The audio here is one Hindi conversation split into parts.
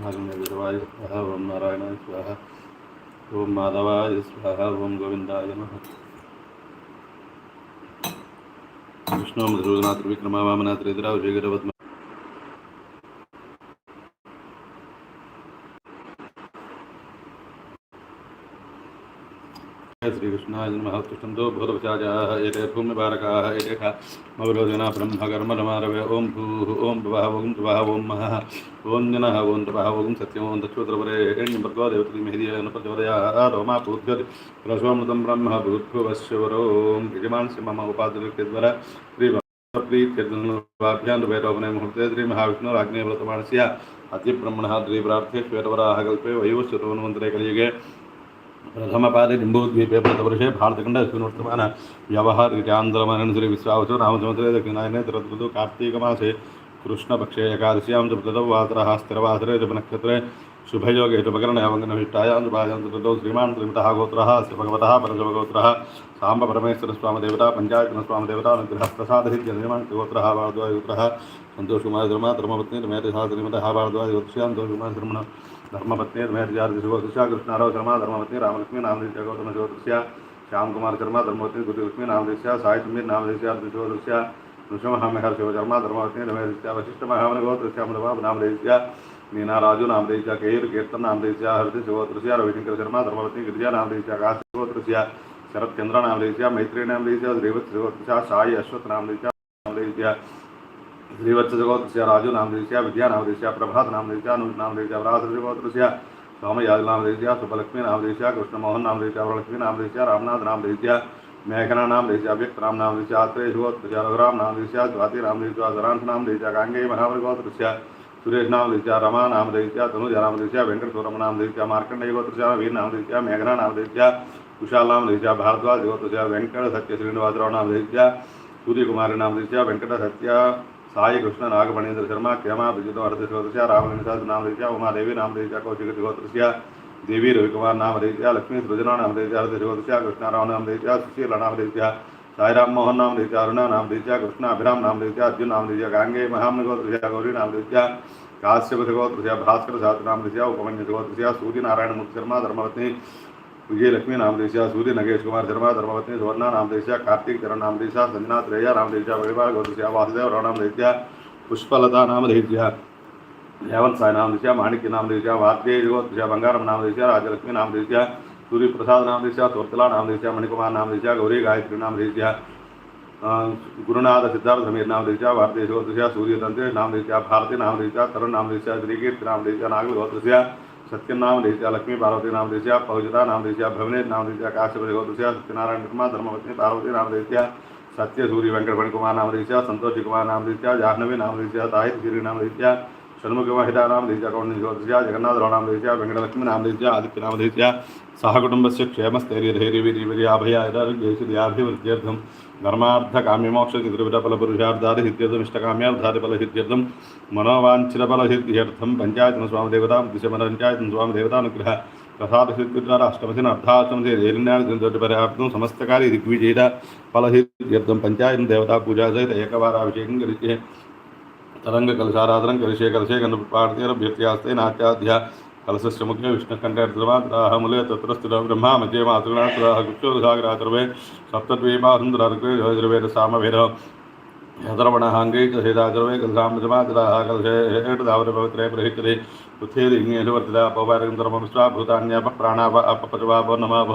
नागमेन्द्रवाय स्वाहा ओम ओम माधवाय स्वाहा ओम गोविंदाय विष्णु मधुसूदना विक्रमा वामना त्रिदरा विजयगरवत्म श्रीकृष्णाय नमः उत्तिष्ठन्तो भूतपचाजाः एते भूमिबारकाः एते मविरोजना ब्रह्मकर्मरमारवे ॐ भूः, ॐ भवः ॐ भवः ॐ महः ॐ जनः ॐ तपः ॐ सत्यम् ॐ दक्षोत्रपरे प्रचोदयाः रोमा पूज्यति। रसोमृतं ब्रह्म वैरोपने मुहूर्ते अतिब्रह्मणः श्वेतवराः कल्पे वयोश्चतुर्मन्त्रे कलियुगे प्रथमपादे जम्बूद्वीपे प्रतवर्षे भारतखण्डे वर्तमान व्यवहारित्यान्तरमनन् श्री विश्वावसु रामसमुद्रे दक्षिणायने तरतु कार्तीकमासे कृष्णपक्षे एकादश्यां च प्रदौ वासरः, स्थिरवासरे च नक्षत्रे शुभयोगे च मकरणयामङ्गनविष्टायां च च ततो श्रीमान् श्रीमतः गोत्रः अस्य भगवतः परशुभगोत्रः साम्ब परमेश्वरस्वामदेवता पञ्चायतनस्वामदेवता अनुग्रहप्रसादहित्यनिर्माण गोत्रः भारद्वायुत्रः सन्तोषकुमार धर्मा धर्मपत्नी रमेशः श्रीमतः भारद्वायुत्रस्यां सन्तोषकुमार धर्मण धर्मपत्नी धर्महरिजा कृष्णाराव शर्मा धर्मपत्नी रामलक्ष्मी नामदेश्या गौतम ज्योतिष्या श्याम कुमार शर्मा धर्मपत्नी गुरुलक्ष्मी नामदेश्या सुमीर नामदेश्या ज्योतिष्या नृसिंहमेहर शिव शर्मा धर्मपत्नी रमेशा वशिष्ठ महावन गोत्रश्याम नामदेश्या मीना राजू नामदेश्या केयूर कीर्तन नामदेश्या हृदय शिवोत्रस्या रविशंकर शर्मा धर्मपत्नी गिरिजा नामदेश्या काशी शिवोत्रस्या शरद चंद्र नामदेश्या मैत्री नामदेश्या श्रीवत्स शिवोत्रस्या साई अश्वथ नामदेश्या नामदेश्या श्रीवत्स जगोत्रस्य राजू नामदेश्या विद्या नामदेश्या प्रभात नामदेश्या अनुज नामदेश्या व्रास जगोत्रस्य सोमयाज नामदेश्या सुभलक्ष्मी नामदेश्या कृष्णमोहन नामदेश्या वरलक्ष्मी नामदेश्या रामनाथ नामदेश्या मेघना नामदेश्या व्यक्त राम नामदेश्या आत्रेय जगोत्रस्य रघुराम नामदेश्या स्वाति नामदेश्या जरांश नामदेश्या गांगे महावर गोत्रस्य सुरेश नामदेश्या रमा नामदेश्या तनुजा नामदेश्या वेंकट सोरम नामदेश्या मार्कंडेय गोत्रस्य वीर नामदेश्या मेघना नामदेश्या कुशाल नामदेश्या भारद्वाज गोत्रस्य वेंकट सत्य श्रीनिवासराव नामदेश्या सूर्यकुमारी नामदेश्या वेंकट सत्य साई कृष्ण नागमणीन्द्र शर्मा क्षमा विजितो अर्धशोदृश्या रामगणिसाद नामदेश्या उमादेवी नामदेश्या कौशिक शिवोदृश्या देवी रविकुमार नाम नामदेश्या लक्ष्मी सृजना नाम नामदेश्या अर्धशोदृश्या कृष्णाराव नामदेश्या सुशील नामदेश्या साईराम मोहन नाम नामदेश्या अरुणा नामदेश्या कृष्ण अभिराम नाम नामदेश्या अर्जुन नाम नामदेश्या गांगे महामनगोत्रस्या गौरी नाम नामदेश्या काश्यप शिवोदृश्या भास्कर शास्त्र नामदेश्या उपमन्य शिवोदृश्या सूर्यनारायण मुक्त शर्मा धर्मपत्नी विजयलक्ष्मी नामदेश्या सूर्य, नगेश कुमार, शर्मा, धर्मपत्नी, सुवर्णा नामदेश्या कार्तिक, चरण नामदेश्या संजना, त्रेया नामदेश्या वैवाह गोत्रस्या वासुदेव राव नामदेश्या पुष्पलता नामदेश्या हेमंत साई नामदेश्या माणिक्य नामदेश्या वाद्य गोत्रस्या बंगारम नामदेश्या राजलक्ष्मी नामदेश्या सूर्य प्रसाद नामदेश्या तोर्तला नामदेश्या मणिकुमार नामदेश्या गौरी, गायत्री नामदेश्या गुरुनाथ, सिद्धार्थ समीर नामदेश्या भारतीय गोत्रस्या सूर्यतंत्र नामदेश्या भारती नामदेश्या तरुण नामदेश्या श्रीकीर्ति नामदेश्या नागल गोत्रस्या सत्यम नाम देश्या लक्ष्मी पार्वती नाम देश्या पहुजता नाम देश्या भवने नाम देश्या काश्यप जगोदृश्या सत्यनारायण कुमार, धर्मपत्नी पार्वती नाम देश्या सत्य सूर्य वेंकटपण कुमार नाम देश्या संतोषी कुमार नाम देश्या जाह्नवी नाम देश्या ताहित गिरी नाम देश्या षण्मुख महिला नाम देश्या कौंड ज्योतिष्या जगन्नाथराव नाम देश्या वेंकटलक्ष्मी नाम देश्या आदित्य नाम देश्या सहकुटुम्बस्य क्षेमस्थैर्यधैर्यवीर्याभयाभिवृद्ध्यर्थं धर्मार्थकाम्यमोक्षचतुर्विधफलपुरुषार्थादिसिद्ध्यर्थम् मनोवाञ्छितफलसिद्ध्यर्थं पञ्चायतनस्वामदेवतां दिशमनपञ्चायतं स्वामदेवतानुग्रह प्रसादसिद्धिद्वारा अष्टमसिन अर्धाष्टमसि देलिन्यादिपर्याप्तं समस्तकार्य दिग्विजयिता फलसिद्ध्यर्थं पञ्चायतं देवता पूजा सहित एकवाराभिषेकं करिष्ये तरङ्गकलशाराधनं करिष्ये कलशे गणपार्थ्यरभ्यर्त्यास्ते नाट्याध्या कलशस्य मुख्य विष्णुकण्ठर्द्रमात्राः मूले तत्र ब्रह्मा मध्ये मातृगणात्राः गुप्तोदसागरातर्वे सप्तद्वीपासुन्दरार्वे सामवेद यदर्वणहाङ्गै च हेदाचर्वे कलशामृतमात्राः कलशे हेटदावरपवित्रे प्रहितरे धर्मविश्वा भूतान्याप प्राणाप अपपचवाप नमाभ।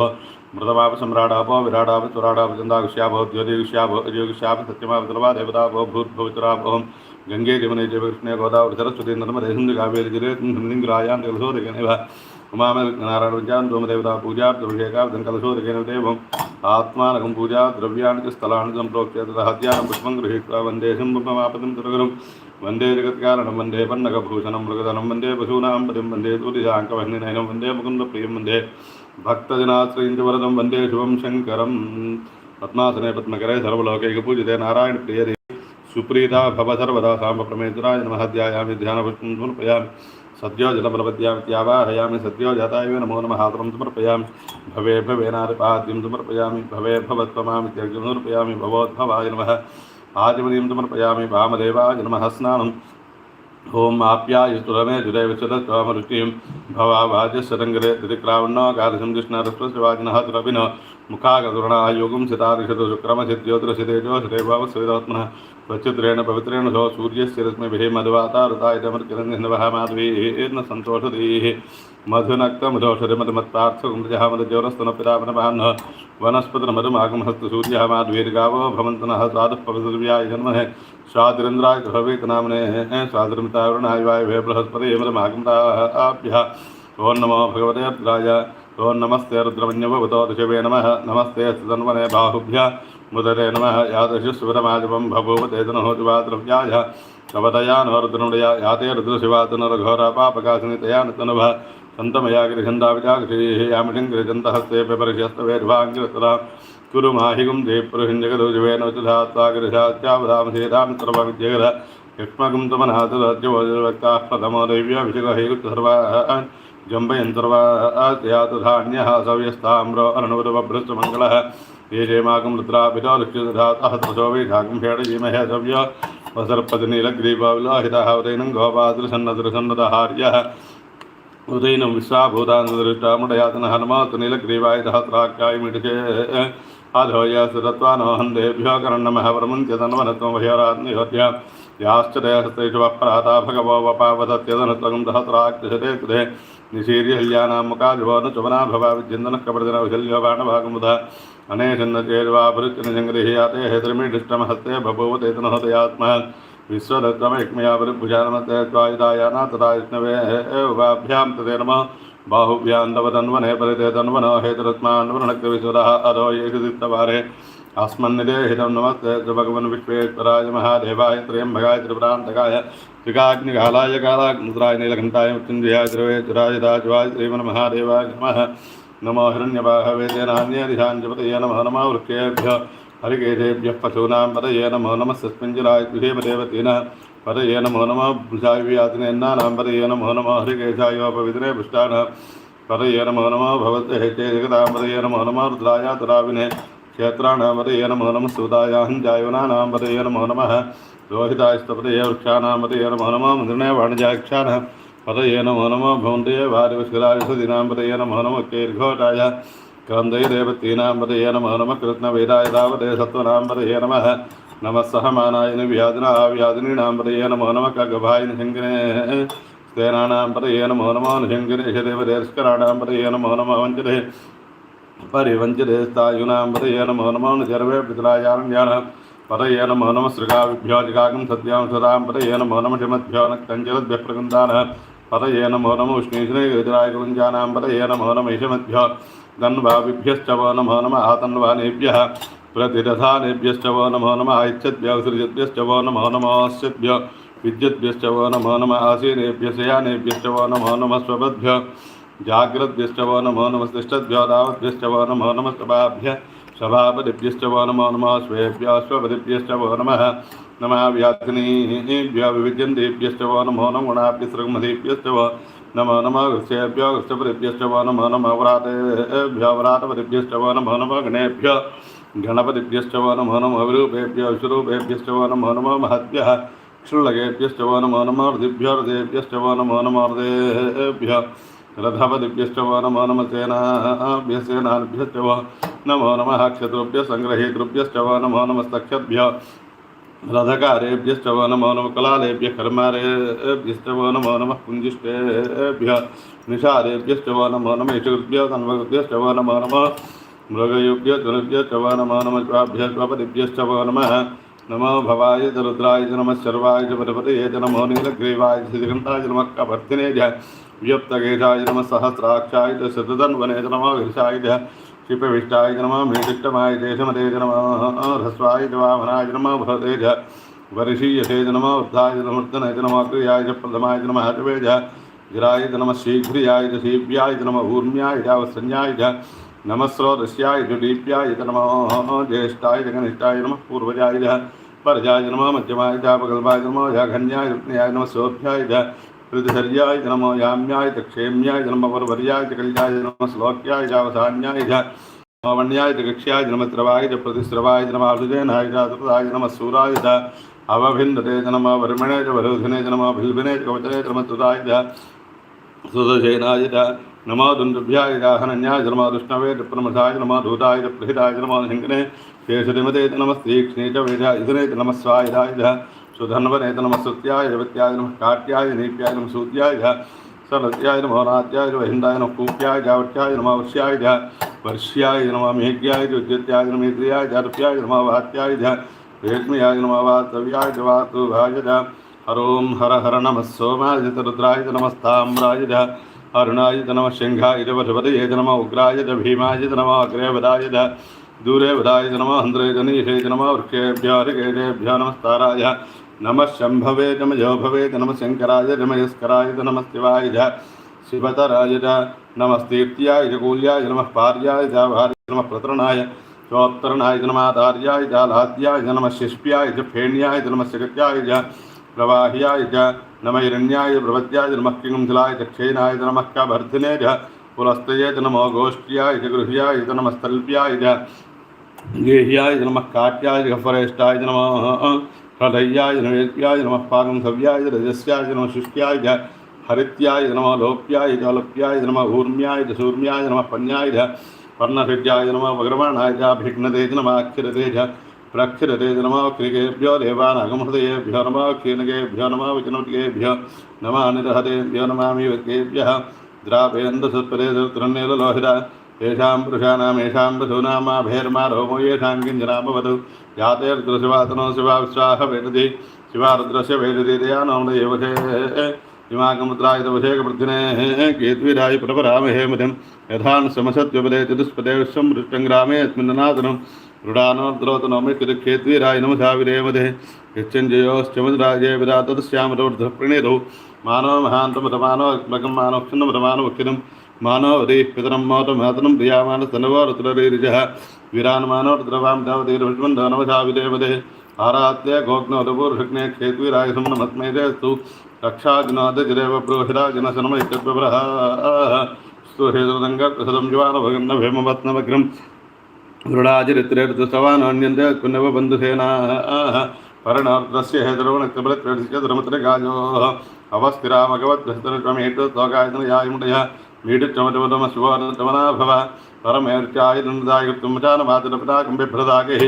मृतमाप सम्राडाप विराडाप चुराडाप चन्दाकुष्याप द्योतिकुष्याप अयोगुष्याप सत्यमाप सर्वा देवताप भूतभवितरापहं గంగే జమునే జయకృష్ణ గోదావరి సరస్వతి నర్మద సింధు కావేరి జలేంద్రాయాం కలశోరిగనివ ఉమానారాయణ విద్యాం దోమదేవత పూజా అభిషేకాబ్దం కలశోరిగనిదేవం ఆత్మానకం పూజా ద్రవ్యానికి స్థలాన్ని సంప్రోక్ష్య తద్యానం పుష్పం గృహీత్వా వందే సింహమాపదం దుర్గరం వందే జగత్కారణం వందే పన్నకభూషణం మృగధనం వందే పశూనాం పదిం వందే తూలిశాంకవహ్నినయనం వందే ముకుంద ప్రియం వందే భక్తజనాశ్రయించి వరదం వందే శివం శంకరం పద్మాసనే పద్మకరే సర్వలోకైక పూజితే నారాయణ ప్రియదే సుప్రీతా భవసర్వదా సాంబ ప్రమేతురాయ నమహధ్యాయామి ధ్యానపుష్పం సమర్పయామి. సద్యో జలప్రపద్యామివాహయామి సద్యో జాతాయ నమో నమ హాతరం సమర్పయామి. భవే భవేనారిపాద్యం సమర్పయామి భవే భవత్వమామి త్యజ్యం సమర్పయామి భవోద్భవాయ నమ ఆదిమనీయం సమర్పయామి వామదేవాయ నమ స్నానం. ఓం ఆప్యాయుస్తులమే జురేవిశ్వరమరుష్టిం భవాభాజ్యశరంగరే త్రిక్రావణో కాలసం కృష్ణ రస్వ శివాజిన తురభినో कृष्णरस्वस्यवाजिनः तुरभिन मुखागतुरणायोगं सितारिषतु शुक्रमसिद्योतिरसितेजो भवस्वेदात्मनः स्वच्छिद्रेण पवित्रेण सो सूर्यस्य रश्मिभिः मधुवातारुतायतमर्किरन्निन्वः माधवीर्न सन्तोषधीः मधुनक्तमधोषधिमधुमत्पार्थकुमृजः मधुजोरस्तनपितामनभान्नः वनस्पतिर्मधुमागमहस्तु सूर्यः माध्वीर्गावो भवन्तनः स्वादुः पवितुर्व्याय जन्मः स्वातिरिन्द्राय भवेत् नाम्ने स्वातिरमितावरुणाय वायवे बृहस्पति मृतमागमताभ्यः ओं नमो भगवते ఓం నమస్తే రుద్రమన్యవతో ఋషభే నమ. నమస్తే సన్వనే బాహుభ్య ముదరే నమ. యాదృశిశివరమాజిమం బభూవ తేజనహోతివా ద్రవ్యాయ కవతయా నోరుద్రుడయ యాతే రుద్రశివాతనరఘోర పాపకాశనితయా నృతనుభ సంతమయాగిరిహందావిజాగిరియామిషింగిరిజంతహస్తే పిపరిషస్తవేర్వాంగిరతరా కురు మాహిగుం దేపురుషింజగదోజువేనోచుధాత్వాగిరిశాత్యావధామసేదాం సర్వవిద్యగర యక్ష్మగుం తమనాథ రత్యవోజుర్వక్తాః ప్రథమో దైవ్యాభిషిగ హేగుత్తర్వాన్ युष्मगुं तमनाथराज्यवक्ताः प्रथमो दैव्याभिषेकहैरुत्सर्वाः जम्बयन्तर्वात्यातु धान्यः सव्यस्ताम्रो अरणुवभृष्टमङ्गलः ये जयमागं रुद्राभितो लक्ष्यधातः त्रसो वैशाखं भेडजीमहे सव्य वसर्पतिनीलग्रीवाविलाहितः उदैनं गोपादृसन्नदृसन्नदहार्यः उदैनं विश्वाभूतान्दृष्टामुडयातन हनुमातु नीलग्रीवाय सहस्राख्यायमिटिके अधोय सुरत्वानो हन्देभ्यो कर्णमः प्रमुञ्चतन्वनत्वमभ्यरात्निहत्या याश्च देहस्तेषु वप्राता भगवो वपावदत्यदनुत्वगं सहस्राक्षते कृते निशीर्यहल्यानां मुखादिभो न चुमना भवा विद्यन्दनः कपडदिनविशल्यो बाणभागमुधा अनेशन्नचेर्वाभृत्यनिजङ्गृह्याते हेतृमीडिष्टमहस्ते बभूव तेतनहतयात्मः विश्वदत्तमैक्मया परिभुजानमते त्वायुधायाना तथा विष्णवे उभाभ्यां तते नमः। परिते तन्वनो अधो येषु दित्तवारे अस्मन्निदेहितं नमस्ते च भगवन् विश्वेश्वराय महादेवाय त्र्यम्बकाय त्रिपुरान्तकाय त्रिकाग्निकालाय कालाग्मुद्राय नीलकण्ठाय मृत्युञ्जयाय त्रिवेश्वराय दाजवाय श्रीमन्महादेवाय नमः नमो हिरण्यबाहवे तेनान्यदिशाञ्जपतये नमः नमः वृक्षेभ्यः हरिकेशेभ्यः पशूनां पदये नमो नमः सस्मिञ्जराय गृहेमदेवतीनः पदये नमो नमः भुजाव्यातिनेन्नानां पदये नमो नमः हरिकेशायोपविदने पुष्टानः पदये नमो नमः भवते हेते जगतां पदये नमो नमः रुद्राय तराविने क्षेत्राणां पदये नमो नमः सुतायाहञ्जायवनानां पदये नमो नमः रोहितास्तपदये वृक्षाणां पदये नमो नमः मृणे वाणिजाक्षाणः पदये नमो नमः भवन्तये वारिवस्करायुषदीनां पदये नमो नमः केर्घोटाय कान्दय देवतीनां पदये नमो नमः कृत्नवेदाय तावदे सत्त्वनां पदये नमः नमः सहमानाय व्याधिना व्याधिनीनां पदये नमो नमः कगभाय निशङ्गिने स्तेनानां पदये नमो नमः निशङ्गिने देवदेस्कराणां पदये नमो नमः वञ्चते परिवञ्चते स्थायुनां पदये नमो नमः सर्वे पितरायारण्याः पदये नमो नमः सृगाविभ्यो जिगागं सत्यां सदां पदये नमो नमः शिमद्भ्यो नक्तञ्जलद्भ्यः प्रगन्धानः पदये नमो नमः उष्णीश्वरे गिरिजराय कुञ्जानां पदये नमो नमः ईशमद्भ्यो धन्वाभिभ्यश्च वो नमो नमः आतन्वानेभ्यः प्रतिरथानेभ्यश्च वो नमो नमः ऐच्छद्भ्यः वो नमो नमस्यभ्य विद्युद्भ्यश्च वो नमो नमः आसीनेभ्य शयानेभ्यश्च वो नमो नमः स्वपद्भ्य जाग्रद्भ्यश्च वो नमो नमस्तिष्ठद्भ्यो दावद्भ्यश्च नमो नमः सभाभ्य सभापतिभ्यश्च नमो नमः स्वेभ्य स्वपतिभ्यश्च नमः नमः व्याधिनीभ्य विविद्यन्तेभ्यश्च नमो नमो गुणाभ्यसृग्मधेभ्यश्च नमो नमः वृक्षेभ्यो वृक्षपतिभ्यश्च वो नमो नमः व्रातेभ्यो व्रातपतिभ्यश्च वो नमो नमः गणेभ्यो गणपतिभ्यश्चवो नमो नमः विरूपेभ्यो विश्वरूपेभ्यश्च वो नमो नमः महद्भ्यः क्षुल्लकेभ्यश्चवो नमो नमः हृदिभ्यो हृदयेभ्यश्च वो नमो नमः हृदयेभ्यः रथपतिभ्यश्च वो नमो नमः सेनाभ्यः सेनाभ्यश्च वो नमो नमः क्षत्रुभ्यः सङ्ग्रहीतृभ्यश्च वो नमो नमस्तक्षद्भ्य रथकारेभ्यश्च वो नमो नमः कलालेभ्यः कर्मारेभ्यश्च वो नमो नमः पुञ्जिष्टेभ्यः निषादेभ्यश्च वो नमो नमः यशकृभ्यः तन्वकृभ्यश्च वो नमो नमः मृगयुभ्यः धनुभ्यश्च वो नमो नमः स्वाभ्यः स्वपतिभ्यश्च वो नमः नमो भवाय च रुद्राय च नमः शर्वाय च पतिपतये च नमो नीलग्रीवाय च च नमः कपर्थिने च व्यप्तकेशाय नमः सहस्राक्षाय च नमः च क्षिपविष्टाय नमः मेदिष्टमाय देशमते नमः ह्रस्वाय वामनाय नमः भवते च वर्षीयसे नमः वृद्धाय नमर्दनाय नमः क्रियाय प्रथमाय नमः हटवे च गिराय नमः शीघ्रियाय च शीव्याय च नमः ऊर्म्याय च च नमः स्रोदस्याय च दीप्याय च नमः ज्येष्ठाय च कनिष्ठाय नमः पूर्वजाय परजाय नमः मध्यमाय च नमः जाघन्याय रत्न्याय नमः सोभ्याय ऋतुधर्याय च नमो याम्याय च क्षेम्याय च नमः वरवर्याय च कल्याय च नमः श्लोक्याय च अवसान्याय च लावण्याय च कक्ष्याय च नमः स्रवाय च प्रतिस्रवाय च नमः अभिजयनाय च अतृताय च नमः सूराय च अवभिन्दते च नमः वर्मणे च वरोधिने च नमः भिल्भिने च कवचने च नमः सुताय च सुदशेनाय च नमो दुन्दुभ्याय च हनन्याय च नमः दुष्णवे च प्रमथाय च नमः धूताय च प्रहिताय च नमः हिङ्गने केशरिमते च नमः तीक्ष्णे च वेदायुधने च नमः स्वायुधाय च सुधन्वने च नमः सुत्याय, जगत्याय नमः काट्याय नीप्याय नमः सूत्याय च सरस्याय नमो नात्याय नमः हिन्दाय नमः कूप्याय जावट्याय नमः वर्ष्याय वर्ष्याय नम मेघ्याय च नम नमः इन्द्रियाय च रुप्याय नमः वात्याय रेश्मयाय नमः वातव्याय च वातुभाय च हरों हर नमः सोमाय रुद्राय नमस्ताम्राय अरुणाय नमः सिंहाय च नमः उग्राय भीमाय नमः अग्रेवदाय च दूरे वदाय नम नमः हन्द्रे च नीशे च नमः नमस्ताराय नमः शम्भवे च मजोभवे च नमः शङ्कराय च मयस्कराय च नमः शिवाय च शिवतराय च नमस्तीर्त्याय च कूल्याय नमः पार्याय च भार्य नमः प्रतरणाय चोत्तरणाय च नमाधार्याय च लाद्याय च नमः शिष्प्याय च फेण्याय नमः शिगत्याय च प्रवाह्याय च नमः हिरण्याय प्रवद्याय नमः किङ्कुलाय च नमः कवर्धिने च पुलस्तये नमो गोष्ठ्याय च गृह्याय च नमः स्थल्प्याय च गेह्याय नमः काट्याय च नमः హృదయాయ నమ యజ్ఞాయ నమ పాగం సవ్యాయ రజస్యాయ నమ శుష్యాయ హరిత్యాయ నమ లోప్యాయ లోప్యాయ నమ ఊర్మ్యాయ సూర్మ్యాయ నమ పన్యాయ పర్ణహృద్యాయ నమ వగ్రవాణాయ భిఘ్నతేజ నమ అక్షరతేజ ప్రక్షరతేజ నమ క్రిగేభ్యో దేవానాగమహృదయేభ్యో నమ క్షీణగేభ్యో నమ విచనటికేభ్యో నమ నిరహతేభ్యో నమామి వ్యక్తేభ్య ద్రావేంద్ర సత్పరే త్రన్నేల नमः क्षीणकेभ्यो नमः विचनुटिकेभ्यो नमः निरहतेभ्यो नमामि वक्येभ्यः द्रापेन्दसत्परे तृणेललोहिता येषां पुरुषाणाम् येषां वधूनामाभेर्मा रोमो येषां किञ्जनामवधु जातेर्दृशिवातनो शिवा विश्वाह वेदति शिवा रुद्रस्य वेदति दया नौन एवशे हिमाकमुद्राय तवशेकवृद्धिने केत्विराय प्रपरामहे मतिं यथा न समसत्व्यपदे चतुष्पदे विश्वं वृष्टङ्ग्रामे अस्मिन्ननादनं रुडानोद्रोतनोमि केत्वीराय नमसाविरे मधे यच्चञ्जयोश्चमुद्राजे विदा तदस्यामरोर्धप्रणेदौ मानव महान्तमतमानो मकं मानव क्षुन्नमतमानो क्षिणं मानवरीः पितरं मौतमातनं प्रियामानस्तनवरुद्ररीरिजः वीरान्मानो रुद्रवां दावतीर्विष्मन्दो नमसाविरे आरात्य गोग्नोदपूर्षग्ने क्षेत्वीराय सुम्नमत्मेजस्तु रक्षाजनादजिरेव प्रोहिराजनशनमैत्यप्रभरः स्तुहेदङ्गप्रसदं ज्वानभगन्नभेमवत्नमग्रं गृढाजिरित्रेर्दुस्तवानान्यन्ते कुन्नवबन्धुसेनाः परणार्द्रस्य हेतरोणक्तबलत्रेडस्य धर्मत्रगाजोः अवस्थिरामगवद्भस्तरमेतु त्वगायतनयायमुदयः मीडुचमटमशिवोनभव परमेर्त्यायनन्दायुक्तुमचानमातरपदाकं बिभ्रदागैः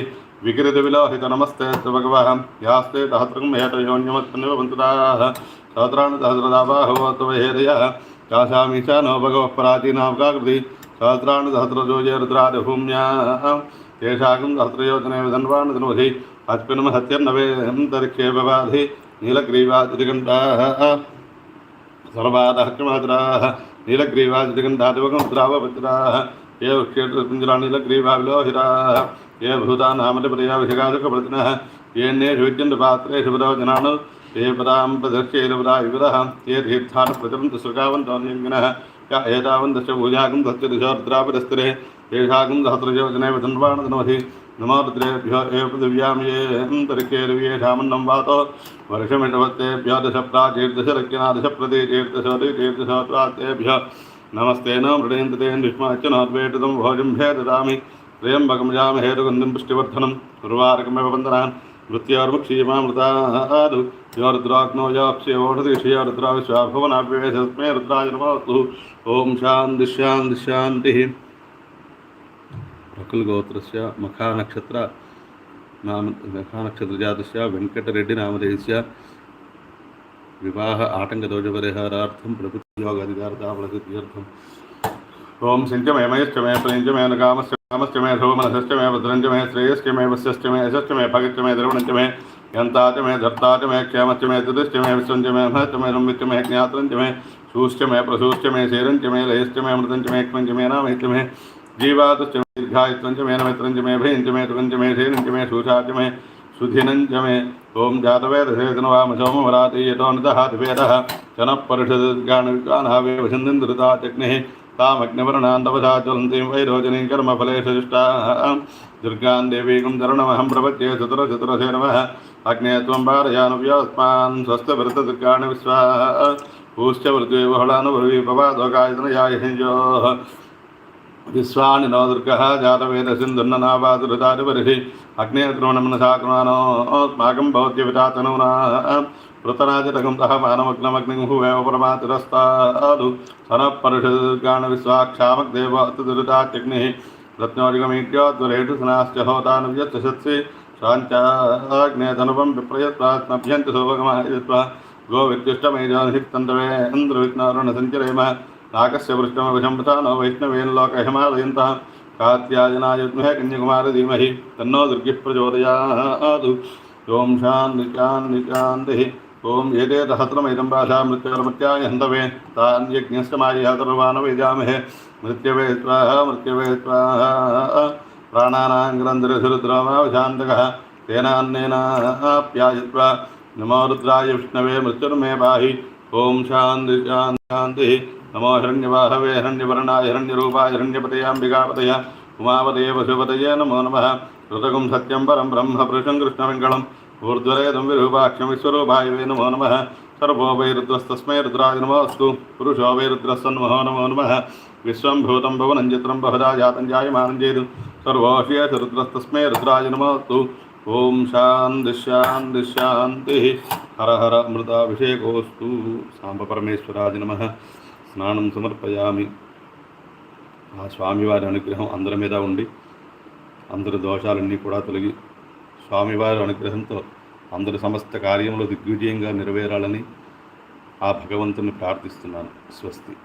विकृतविलोहित नमस्ते स्तु भगवः यास्ते सहस्रं हेतयोन्यमत्पन्निवन्तराः सहस्राणि सहस्रदाबाहवो तव हेदयः काशामीशा नो भगवः पराचीनावकाकृति सर्वादः నీలగ్రీవాజగంధాదివగం ద్రావభద్రా ఏ క్షేత్రపుంజరా నీలగ్రీవావిలోహిరా ఏ భూతానామలిపర్యాభిషగాదుకపతిన ఏ విద్యంత పాత్రేషు ప్రవచనాను ఏ పదాం ప్రదర్శైరవరా వివరహ ఏ తీర్థాన ప్రచరంత సుఖావంతోన్యంగిన ఏతావంతశ భూజాగం సత్యదిశోర్ద్రాపిరస్తిరే ఏషాగం సహస్రయోజనే వధన్వాణధనమధి नमो रुद्रेभ्यो एव पृथिव्यां ये अन्तरिक्षेर्व्येषामन्नं वातो वर्षमिषवत्तेभ्यो दश प्राचीर्दशलक्ष्यना दश प्रतीचीर्दशोतीचीर्दशोत्रातेभ्यो नमस्ते न मृडेन्द्रतेन विष्माच्च नोद्वेटितं भोजं भेददामि त्र्यम्बकं जामहेतुगन्धिं पुष्टिवर्धनं उर्वारकमेव वन्दनान् मृत्योर्मुक्षीमामृतादु यो रुद्राग्नो योक्ष्योषधिषयो रुद्रा विश्वाभुवनाभ्येषस्मै रुद्राय नमोऽस्तु ॐ शान्ति शान्ति शान्तिः రకుల్గోత్రస్య మఖానక్షత్ర నామ మఖానక్షత్రజాతస్య వెంకటరెడ్డి నామధేయస్య వివాహ ఆటంకదోషపరిహారార్థం ప్రభుత్వ యోగాధికారతార్థం ఓం సించమయమయశ్చమే ప్రయంచమే నకామశ్చ కామశ్చమే ధోమనశ్చమే భద్రంచమే శ్రేయశ్చమే వశ్యశ్చమే యశశ్చమే భగత్యమే ద్రవణంచమే యంతాచమే ధర్తాచమే క్షేమశ్చమే తిరుశ్చమే విశ్రంచమే మహత్యమే సంవిత్యమే జ్ఞాతంచమే సూశ్చమే ప్రసూశ్చమే శైరంచమే లయశ్చమే అమృతంచమే క్మంచమే నామైత్యమే జీవాతుశ్చ దీర్ఘాయుత్వం చ మే నమిత్రం చ మే భయం చ మే తుకం చ మే శైలం చ మే శూషాచ మే సుధినం చ మే. ఓం జాతవేదసేతను వామశోమరాతీయతోనతహాతివేద చన పరుషద్గాణవికానహావేవసిందింద్రుతాచగ్ని తామగ్నివర్ణాంతవశా జ్వలంతీం వైరోచనీం కర్మఫలేషదుష్టాः దుర్గాం దేవీకం చరణమహం ప్రపత్యే చతుర చతురశైరవ అగ్నే త్వం పారయానువ్యాస్మాన్ స్వస్థవృతదుర్గాణి విశ్వాహ. పూశ్చ వృత్తివహుళానుభవీ పవాదోకాయతనయాయో విశ్వాని నోదుర్గ జాతవేద సింధున్ననాభాదురుదారివర్హి అగ్నేద్రోణమనసాకృణోస్మాకం భౌత్యవిజాతనూనా వృతరాజతకం సహ మానమగ్నమగ్నిం హువేవ పరమాతిరస్తాదు సనపరుషుగాణ విశ్వాక్షామగ్దేవ అతుదురుదాత్యగ్ని రత్నోజగమీడ్యోద్వరేటు సనాశ్చ హోతానువ్యత్సత్సి శాంచాగ్నేధనుపం విప్రయత్వాత్మభ్యంతి శోభగమాయ గోవిద్యుష్టమైజోహిక్తంతవే ఇంద్రవిఘ్నారుణ సంచరేమ नाकस्य वृष्टमभिजम्भता न वैष्णवेन लोकहिमालयन्तः कात्याजनायुद्महे कन्याकुमार धीमहि, तन्नो दुर्गिः प्रचोदयात् ॐ शान्तिकान्निकान्तिः ॐ एते सहस्रमेतं भाषा मृत्योर्मृत्याय हन्तवे। तान्यज्ञस्तमायहतर्वान् वेदामहे मृत्यवे स्वाहा मृत्यवे स्वाहा प्राणानां ग्रन्थिरसुरुद्रमावशान्तकः। तेनान्नेनाप्यायित्वा नमो रुद्राय विष्णवे मृत्युर्मे पाहि। ॐ शान्ति शान्तिः नमो हिरण्यवाहवे हिरण्यवर्णाय हिरण्यरूपाय हिरण्यपतयाम्बिकापतय उमापतये पशुपतये नमो नमः ऋतगुं सत्यं परं ब्रह्म पुरुषं कृष्णमङ्गलम् ऊर्ध्वरेदं विरूपाक्षं विश्वरूपाय वै नमो नमः सर्वो वै रुद्रस्तस्मै रुद्राय नमोऽस्तु पुरुषो वै रुद्रस्तन्महो नमो नमः विश्वं भूतं भवनं चित्रं बहुधा जातं जायमानं चेत् सर्वोषयेष रुद्रस्तस्मै रुद्राय नमोऽस्तु ॐ शान्ति शान्ति शान्तिः हर हर मृताभिषेकोऽस्तु साम्ब परमेश्वराय नमः స్నానం సమర్పయామి. ఆ స్వామివారి అనుగ్రహం అందరి మీద ఉండి అందరి దోషాలన్నీ కూడా తొలగి స్వామివారి అనుగ్రహంతో అందరి సమస్త కార్యంలో దిగ్విజయంగా నెరవేరాలని ఆ భగవంతుని ప్రార్థిస్తున్నాను. స్వస్తి.